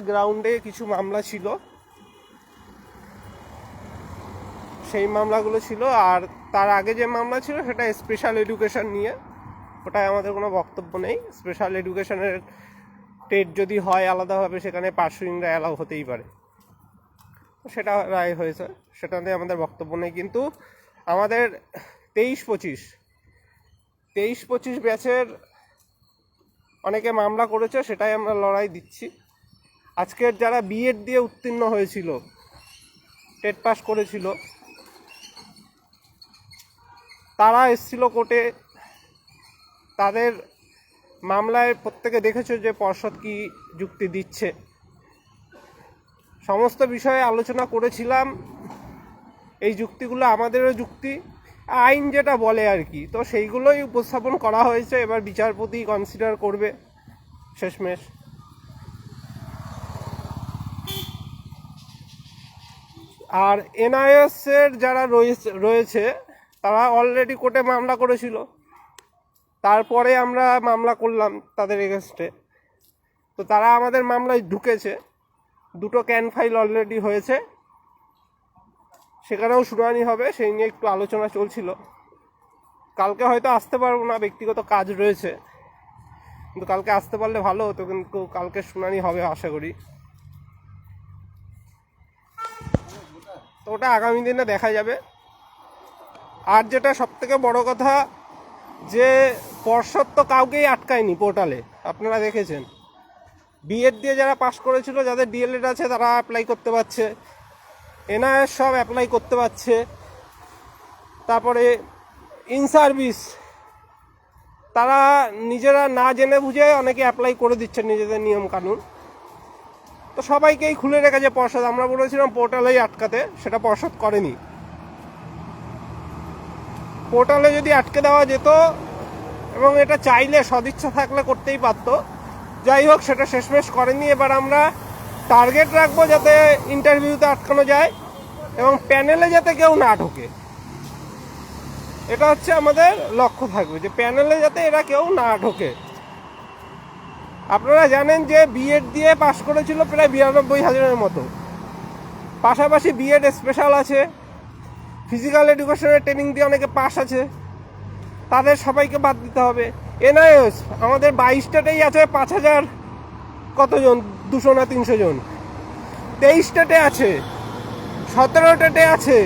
গ্রাউন্ডে কিছু মামলা ছিল। সেই মামলাগুলো ছিল আর তার আগে যে মামলা ছিল সেটা স্পেশাল এডুকেশন নিয়ে। ওটাই আমাদের কোনো বক্তব্য নেই। স্পেশাল এডুকেশনের টেট যদি হয় আলাদাভাবে সেখানে পার্সুইংরা অ্যালাউ হতেই পারে। সেটা রায় হয়েছে। সেটা নিয়ে আমাদের বক্তব্য নেই। কিন্তু আমাদের তেইশ পঁচিশ তেইশ পঁচিশ ব্যাচের অনেকে মামলা করেছে, সেটাই আমরা লড়াই দিচ্ছি। আজকের যারা বিএড দিয়ে উত্তীর্ণ হয়েছিল, টেট পাস করেছিল, তারা এসছিল কোর্টে। তাদের মামলায় প্রত্যেকে দেখেছ যে পর্ষদ কি যুক্তি দিচ্ছে। সমস্ত বিষয়ে আলোচনা করেছিলাম। এই যুক্তিগুলো আমাদেরও যুক্তি। আইন যেটা বলে আর কি, তো সেইগুলোই উপস্থাপন করা হয়েছে। এবার বিচারপতি কনসিডার করবে। শেষমেশ। আর এনআইএস এর যারা রয়েছে রয়েছে, তারা অলরেডি কোর্টে মামলা করেছিল। তারপরে আমরা মামলা করলাম তাদের এগেনস্টে তো তারা আমাদের মামলায় ঢুকেছে। দুটো ক্যান ফাইল অলরেডি হয়েছে। সেখানেও শুনানি হবে, সেই নিয়ে একটু আলোচনা চলছিল। কালকে হয়তো আসতে পারব না, ব্যক্তিগত কাজ রয়েছে। কিন্তু কালকে আসতে পারলে ভালো হতো, কিন্তু কালকে শুনানি হবে আশা করি। তো ওটা আগামী দিনে দেখা যাবে। আর যেটা সব থেকে বড় কথা, যে পর্ষদ তো কাউকেই আটকায়নি পোর্টালে আপনারা দেখেছেন। বিএড দিয়ে যারা পাশ করেছিল, যাদের ডিএলএড আছে, তারা অ্যাপ্লাই করতে পারছে। এনআইএস সব অ্যাপ্লাই করতে পারছে। তারপরে ইন সার্ভিস তারা নিজেরা না জেনে বুঝে অনেকে অ্যাপ্লাই করে দিচ্ছে নিজেদের নিয়ম কানুন। তো সবাইকেই খুলে রেখেছে পর্ষদ আমরা বলেছিলাম পোর্টালেই আটকাতে, সেটা পর্ষদ করেনি। পোর্টালে যদি আটকে দেওয়া যেত, এবং এটা চাইলে সদিচ্ছা থাকলে করতেই পারতো। যাই হোক, সেটা শেষমেশ করেনি। এবার আমরা টার্গেট রাখব যাতে ইন্টারভিউতে আটকানো যায়, এবং প্যানেলে যাতে কেউ না ঢোকে। এটা হচ্ছে আমাদের লক্ষ্য থাকবে, যে প্যানেলে যাতে এরা কেউ না ঢোকে। আপনারা জানেন যে বিএড দিয়ে পাশ করেছিল প্রায় বিরানব্বই হাজারের মতো। পাশাপাশি বিএড স্পেশাল আছে। ফিজিক্যাল এডুকেশনের ট্রেনিং দিয়ে অনেকে পাস আছে। তাদের সবাইকে বাদ দিতে হবে। এনআইএস আমাদের বাইশটাতেই আছে পাঁচ হাজার কতজন? দুশো না তিনশো জন। তেইশটাতে আছে। সতেরোটাতে আছে।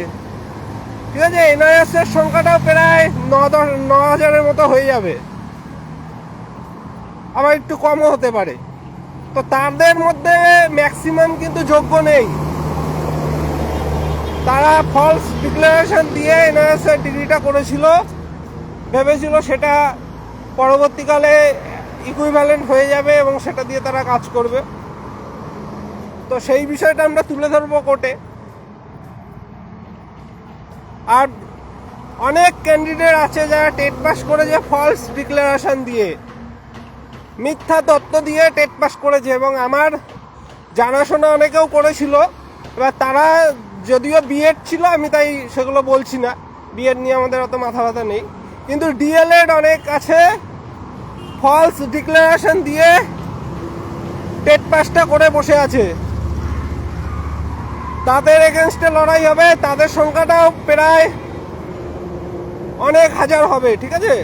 ঠিক আছে? এনআইএসের সংখ্যাটাও প্রায় ন দশ ন হাজারের মতো হয়ে যাবে। আবার একটু কমও হতে পারে। তো তাদের মধ্যে ম্যাক্সিমাম কিন্তু যোগ্য নেই। তারা ফলস ডিক্লারেশন দিয়ে এনআরএস এর ডিগ্রিটা করেছিল। ভেবেছিল সেটা পরবর্তীকালে ইকুইভ্যালেন্ট হয়ে যাবে এবং সেটা দিয়ে তারা কাজ করবে। তো সেই বিষয়টা আমরা তুলে ধরবো কোর্টে। আর অনেক ক্যান্ডিডেট আছে যারা টেট পাস করেছে ফলস ডিক্লারেশন দিয়ে। মিথ্যা তত্ত্ব দিয়ে টেট পাস করেছে এবং আমার জানাশোনা অনেকেও করেছিল। এবার তারা যদিও বিএড ছিল, আমি তাই সেগুলো বলছি না। বিএড নিয়ে আমাদের অত মাথা ব্যথা নেই। কিন্তু ডিএলএড অনেক আছে ফলস ডিক্লারেশন দিয়ে টেট পাসটা করে বসে আছে। তাদের এগেনস্টে লড়াই হবে, তাদের সংখ্যাটাও প্রায় অনেক হাজার হবে, ঠিক আছে?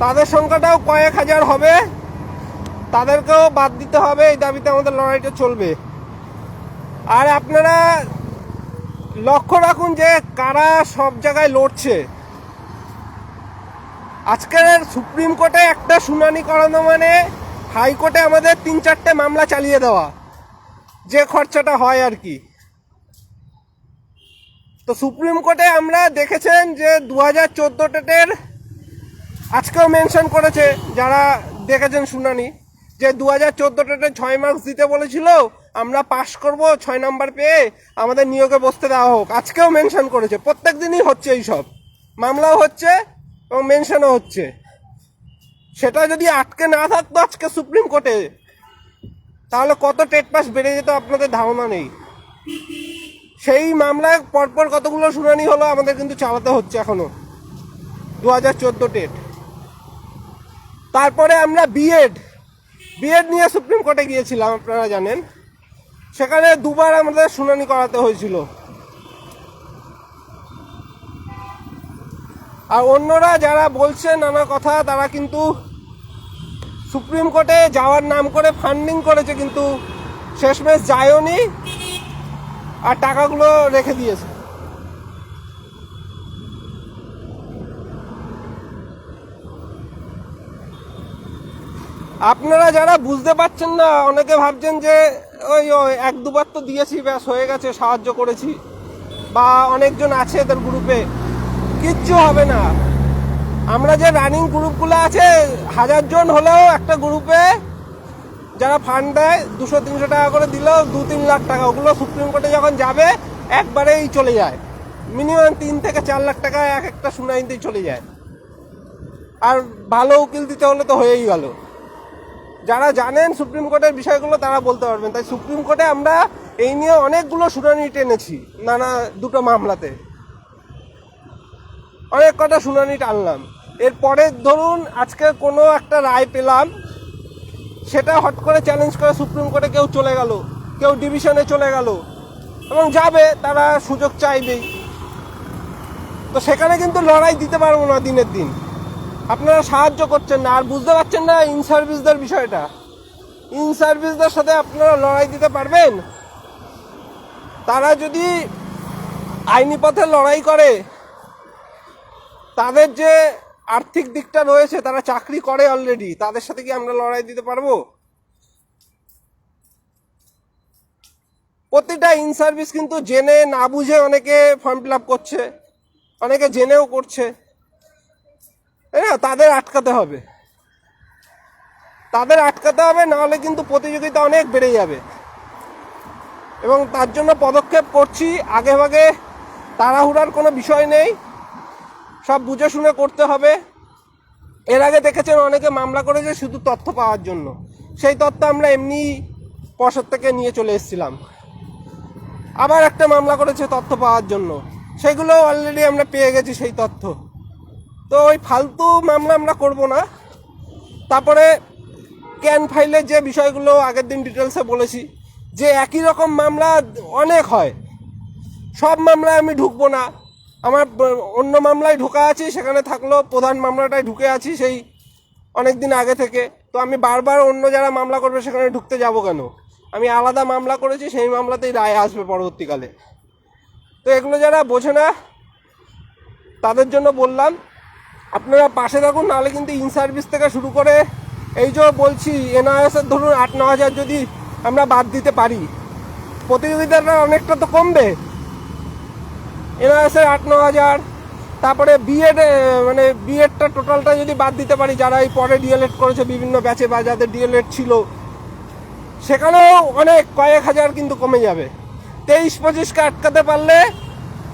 তাদের সংখ্যাটাও কয়েক হাজার হবে। তাদেরকেও বাদ দিতে হবে, এই দাবিতে আমাদের লড়াইটা চলবে। আর আপনারা লক্ষ্য রাখুন যে কারা সব জায়গায় লড়ছে। আজকের সুপ্রিম কোর্টে একটা শুনানি করানো মানে হাইকোর্টে আমাদের তিন চারটে মামলা চালিয়ে দেওয়া। যে খরচাটা হয় আর কি। তো সুপ্রিম কোর্টে আমরা দেখেছেন যে দু হাজার চোদ্দ টেটের আজকেও মেনশন করেছে যারা দেখেছেন শুনানি যে দু হাজার চোদ্দ টেটে ছয় মার্কস দিতে বলেছিল, আমরা পাশ করব ছয় নাম্বার পেয়ে আমাদের নিয়োগে বসতে দেওয়া হোক। আজকেও মেনশন করেছে প্রত্যেক দিনই হচ্ছে এইসব। মামলাও হচ্ছে এবং মেনশনও হচ্ছে। সেটা যদি আটকে না থাকতো আজকে সুপ্রিম কোর্টে তাহলে কত টেট পাস বেড়ে যেত আপনাদের ধারণা নেই। সেই মামলায় পরপর কতগুলো শুনানি হলো আমাদের কিন্তু চালাতে হচ্ছে এখনও। দু হাজার চোদ্দ টেট। তারপরে আমরা বিএড বিএড নিয়ে সুপ্রিম কোর্টে গিয়েছিলাম, আপনারা জানেন। সেখানে দুবার আমাদের শুনানি করাতে হয়েছিল। আর অন্যরা যারা বলছে নানা কথা, তারা কিন্তু সুপ্রিম কোর্টে যাওয়ার নাম করে ফান্ডিং করেছে, কিন্তু শেষমেশ যায়ওনি আর টাকাগুলো রেখে দিয়েছে। আপনারা যারা বুঝতে পারছেন না, অনেকে ভাবছেন যে, ওই ওই, এক দুবার তো দিয়েছি, ব্যাস, হয়ে গেছে, সাহায্য করেছি। বা অনেকজন আছে এদের গ্রুপে। কিচ্ছু হবে না। আমরা যে রানিং গ্রুপগুলো আছে, হাজার জন হলেও একটা গ্রুপে যারা ফান্ড দেয়, দুশো, তিনশো টাকা করে দিলেও দু, তিন লাখ টাকা। ওগুলো সুপ্রিম কোর্টে যখন যাবে, একবারেই চলে যায়। মিনিমাম তিন থেকে চার লাখ টাকা এক একটা শুনানিতেই চলে যায়। আর ভালো উকিল দিতে হলে তো হয়েই গেল। যারা জানেন সুপ্রিম কোর্টের বিষয়গুলো, তারা বলতে পারবেন। তাই সুপ্রিম কোর্টে আমরা এই নিয়ে অনেকগুলো শুনানি টেনেছি, নানা দুটো মামলাতে। অনেক কটা শুনানি টানলাম। এরপরে ধরুন আজকে কোনো একটা রায় পেলাম, সেটা হট করে চ্যালেঞ্জ করে সুপ্রিম কোর্টে কেউ চলে গেল, কেউ ডিভিশনে চলে গেল, এবং যাবে, তারা সুযোগ চাইবেই। তো সেখানে কিন্তু লড়াই দিতে পারব না দিনের দিন। আপনারা সাহায্য করছেন না, আর বুঝতে পারছেন না ইন সার্ভিসদের বিষয়টা। ইন সার্ভিসদের সাথে আপনারা লড়াই দিতে পারবেন? তারা যদি আইনি পথে লড়াই করে, তাদের যে আর্থিক দিকটা রয়েছে, তারা চাকরি করে অলরেডি তাদের সাথে কি আমরা লড়াই দিতে পারব? প্রতিটা ইন সার্ভিস কিন্তু জেনে না বুঝে অনেকে ফর্ম ফিল আপ করছে, অনেকে জেনেও করছে। না, তাদের আটকাতে হবে। তাদের আটকাতে হবে, নাহলে কিন্তু প্রতিযোগিতা অনেক বেড়ে যাবে। এবং তার জন্য পদক্ষেপ করছি, আগে ভাগে তাড়াহুড়ার কোনো বিষয় নেই। সব বুঝে শুনে করতে হবে। এর আগে দেখেছেন অনেকে মামলা করেছে শুধু তথ্য পাওয়ার জন্য। সেই তথ্য আমরা এমনি পর্ষদ থেকে নিয়ে চলে এসেছিলাম। আবার একটা মামলা করেছে তথ্য পাওয়ার জন্য। সেগুলো অলরেডি আমরা পেয়ে গেছি সেই তথ্য। তো ওই ফালতু মামলা আমরা করব না। তারপরে ক্যান ফাইলের যে বিষয়গুলো আগের দিন ডিটেলসে বলেছি, যে একই রকম মামলা অনেক হয়। সব মামলায় আমি ঢুকবো না। আমার অন্য মামলায় ঢোকা আছি, সেখানে থাকলেও প্রধান মামলাটায় ঢুকে আছি সেই অনেক দিন আগে থেকে। তো আমি বারবার অন্য যারা মামলা করবে সেখানে ঢুকতে যাব কেন? আমি আলাদা মামলা করেছি, সেই মামলাতেই রায় আসবে পরবর্তীকালে। তো এগুলো যারা বোঝে না, তাদের জন্য বললাম আপনারা পাশে থাকুন, নাহলে কিন্তু ইন সার্ভিস থেকে শুরু করে এই যে বলছি এনআইএসের ধরুন আট ন হাজার যদি আমরা বাদ দিতে পারি, প্রতিযোগিতাটা অনেকটা তো কমবে। এনআইএসের আট ন হাজার, তারপরে বিএড মানে বিএডটা টোটালটা যদি বাদ দিতে পারি, যারা এই পরে ডিএলএড করেছে, বিভিন্ন ব্যাচে বা যাদের ডিএলএড ছিল, সেখানেও অনেক, কয়েক হাজার কিন্তু কমে যাবে। তেইশ, পঁচিশকে আটকাতে পারলে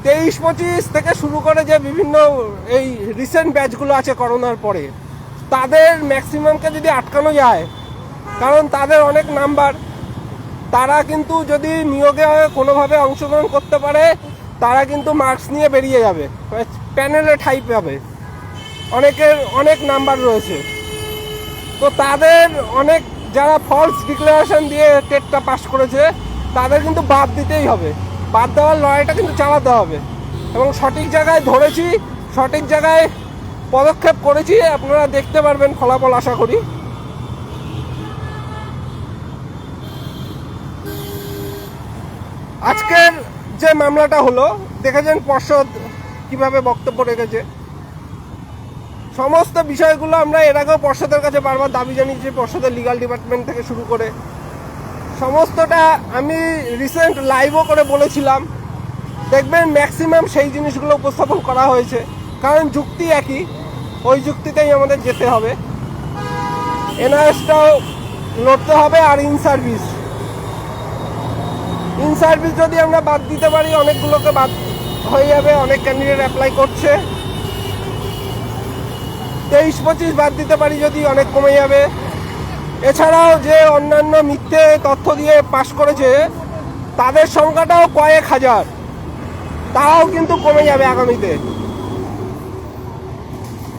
তেইশ পঁচিশ থেকে শুরু করে যে বিভিন্ন এই রিসেন্ট ব্যাচগুলো আছে করোনার পরে, তাদের ম্যাক্সিমামকে যদি আটকানো যায়, কারণ তাদের অনেক নাম্বার তারা কিন্তু যদি নিয়োগে কোনোভাবে অংশগ্রহণ করতে পারে, তারা কিন্তু মার্কস নিয়ে বেরিয়ে যাবে প্যানেলে ঠাই পাবে। অনেকের অনেক নাম্বার রয়েছে। তো তাদের অনেক যারা ফলস ডিক্লারেশন দিয়ে টেটটা পাস করেছে, তাদের কিন্তু বাদ দিতেই হবে। বাদ দেওয়ার লড়াইটা কিন্তু চালাতে হবে। এবং সঠিক জায়গায় ধরেছি, সঠিক জায়গায় পদক্ষেপ করেছি, আপনারা দেখতে পারবেন ফলাফল আশা করি। আজকের যে মামলাটা হলো, দেখেছেন পর্ষদ কীভাবে বক্তব্য রেখেছে? সমস্ত বিষয়গুলো আমরা এর আগেও পর্ষদের কাছে বারবার দাবি জানিয়েছি, পর্ষদের লিগাল ডিপার্টমেন্ট থেকে শুরু করে সমস্তটা আমি রিসেন্ট লাইভও করে বলেছিলাম। দেখবেন ম্যাক্সিমাম সেই জিনিসগুলো উপস্থাপন করা হয়েছে। কারণ যুক্তি একই, ওই যুক্তিতেই আমাদের যেতে হবে। এনআরএসটাও লড়তে হবে আর ইন সার্ভিস ইন সার্ভিস যদি আমরা বাদ দিতে পারি, অনেকগুলোকে বাদ হয়ে যাবে, অনেক ক্যান্ডিডেট অ্যাপ্লাই করছে। তেইশ, পঁচিশ বাদ দিতে পারি যদি অনেক কমে যাবে। এছাড়াও যে অন্যান্য মিথ্যে তথ্য দিয়ে পাশ করেছে, তাদের সংখ্যাটাও কয়েক হাজার। তারাও কিন্তু কমে যাবে আগামীতে।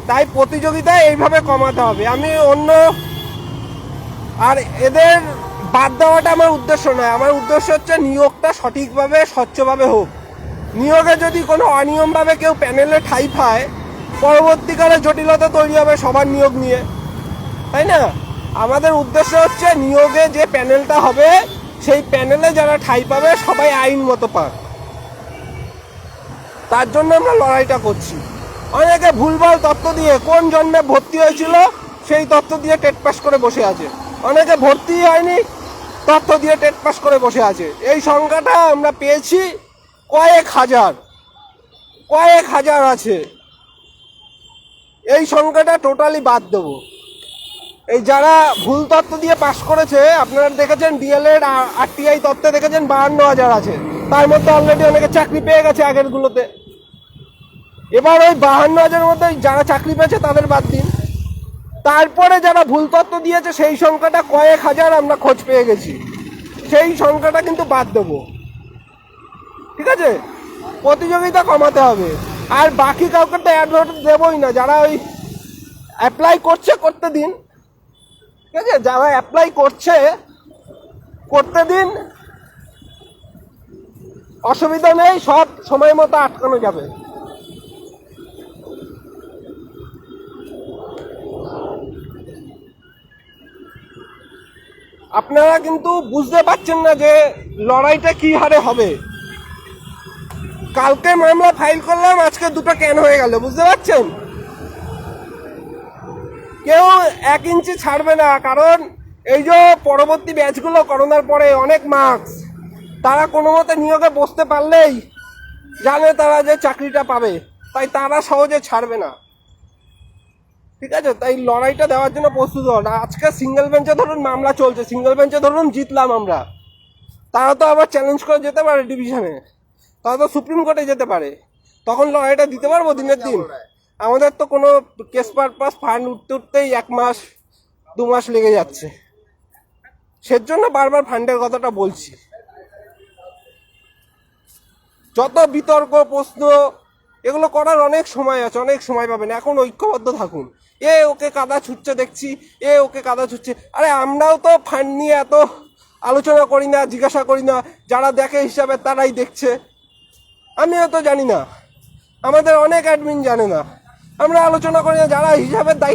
তাই প্রতিযোগিতা এইভাবে কমাতে হবে। আমি অন্য আর এদের বাদ দেওয়াটা আমার উদ্দেশ্য নয়। আমার উদ্দেশ্য হচ্ছে নিয়োগটা সঠিকভাবে, স্বচ্ছভাবে হোক। নিয়োগে যদি কোনো অনিয়মভাবে কেউ প্যানেলে ঠাই পায়, পরবর্তীকালে জটিলতা তৈরি হবে সবার নিয়োগ নিয়ে। তাই না? আমাদের উদ্দেশ্য হচ্ছে নিয়োগে যে প্যানেলটা হবে, সেই প্যানেলে যারা ঠাই পাবে সবাই আইন মতো পাক। তার জন্য আমরা লড়াইটা করছি। অনেকে ভুলভাল তথ্য দিয়ে কোন জন্মে ভর্তি হয়েছিল, সেই তথ্য দিয়ে টেট পাস করে বসে আছে। অনেকে ভর্তি হয়নি তথ্য দিয়ে টেট পাস করে বসে আছে। এই সংখ্যাটা আমরা পেয়েছি কয়েক হাজার। কয়েক হাজার আছে। এই সংখ্যাটা টোটালি বাদ দেবো। এই যারা ভুল তথ্য দিয়ে পাশ করেছে, আপনারা দেখেছেন ডিএলএড আর টিআই তত্ত্বে দেখেছেন বাহান্ন হাজার আছে। তার মধ্যে অলরেডি অনেকে চাকরি পেয়ে গেছে আগের গুলোতে এবার ওই বাহান্ন হাজারের মধ্যে যারা চাকরি পেয়েছে তাদের বাদ দিন। তারপরে যারা ভুল তথ্য দিয়েছে, সেই সংখ্যাটা কয়েক হাজার আমরা খোঁজ পেয়ে গেছি। সেই সংখ্যাটা কিন্তু বাদ দেবো। ঠিক আছে? প্রতিযোগিতা কমাতে হবে। আর বাকি কাউকে তো অ্যাডভার্ট দেবোই না। যারা ওই অ্যাপ্লাই করছে, করতে দিন। ঠিক আছে, যারা অ্যাপ্লাই করছে, করতে দিন। অসুবিধা নেই, সব সময় মতো আটকানো যাবে। আপনারা কিন্তু বুঝতে পারছেন না যে লড়াইটা কি হারে হবে। কালকে মামলা ফাইল করলাম, আজকে দুটো ক্যান হয়ে গেল, বুঝতে পারছেন? কেউ এক ইঞ্চি ছাড়বে না, কারণ এই যে পরবর্তী ব্যাচগুলো করোনার পরে অনেক মার্কস তারা কোনো মতে নিয়োগে বসতে পারলেই জানে তারা যে চাকরিটা পাবে, তাই তারা সহজে ছাড়বে না। ঠিক আছে? তাই লড়াইটা দেওয়ার জন্য প্রস্তুত হন। আজকে সিঙ্গেল বেঞ্চে ধরুন মামলা চলছে সিঙ্গেল বেঞ্চে ধরুন জিতলাম আমরা। তারা তো আবার চ্যালেঞ্জ করে যেতে পারে ডিভিশনে তারা তো সুপ্রিম কোর্টে যেতে পারে। তখন লড়াইটা দিতে পারব দিনের দিন। আমাদের তো কোনো কেস পারপাস ফান্ড উঠতে উঠতেই এক মাস, দু মাস লেগে যাচ্ছে। সের জন্য বারবার ফান্ডের কথাটা বলছি। যত বিতর্ক, প্রশ্ন, এগুলো করার অনেক সময় আছে, অনেক সময় পাবেন, এখন ঐক্যবদ্ধ থাকুন। এ ওকে কাদা ছুটছে দেখছি, এ ওকে কাদা ছুটছে। আরে আমরাও তো ফান্ড নিয়ে এত আলোচনা করি না, জিজ্ঞাসা করি না, যারা দেখে হিসাবে তারাই দেখছে। আমিও তো জানি না। আমাদের অনেক অ্যাডমিন জানে না। আমরা আলোচনা করি যারা হিসাবের দায়িত্ব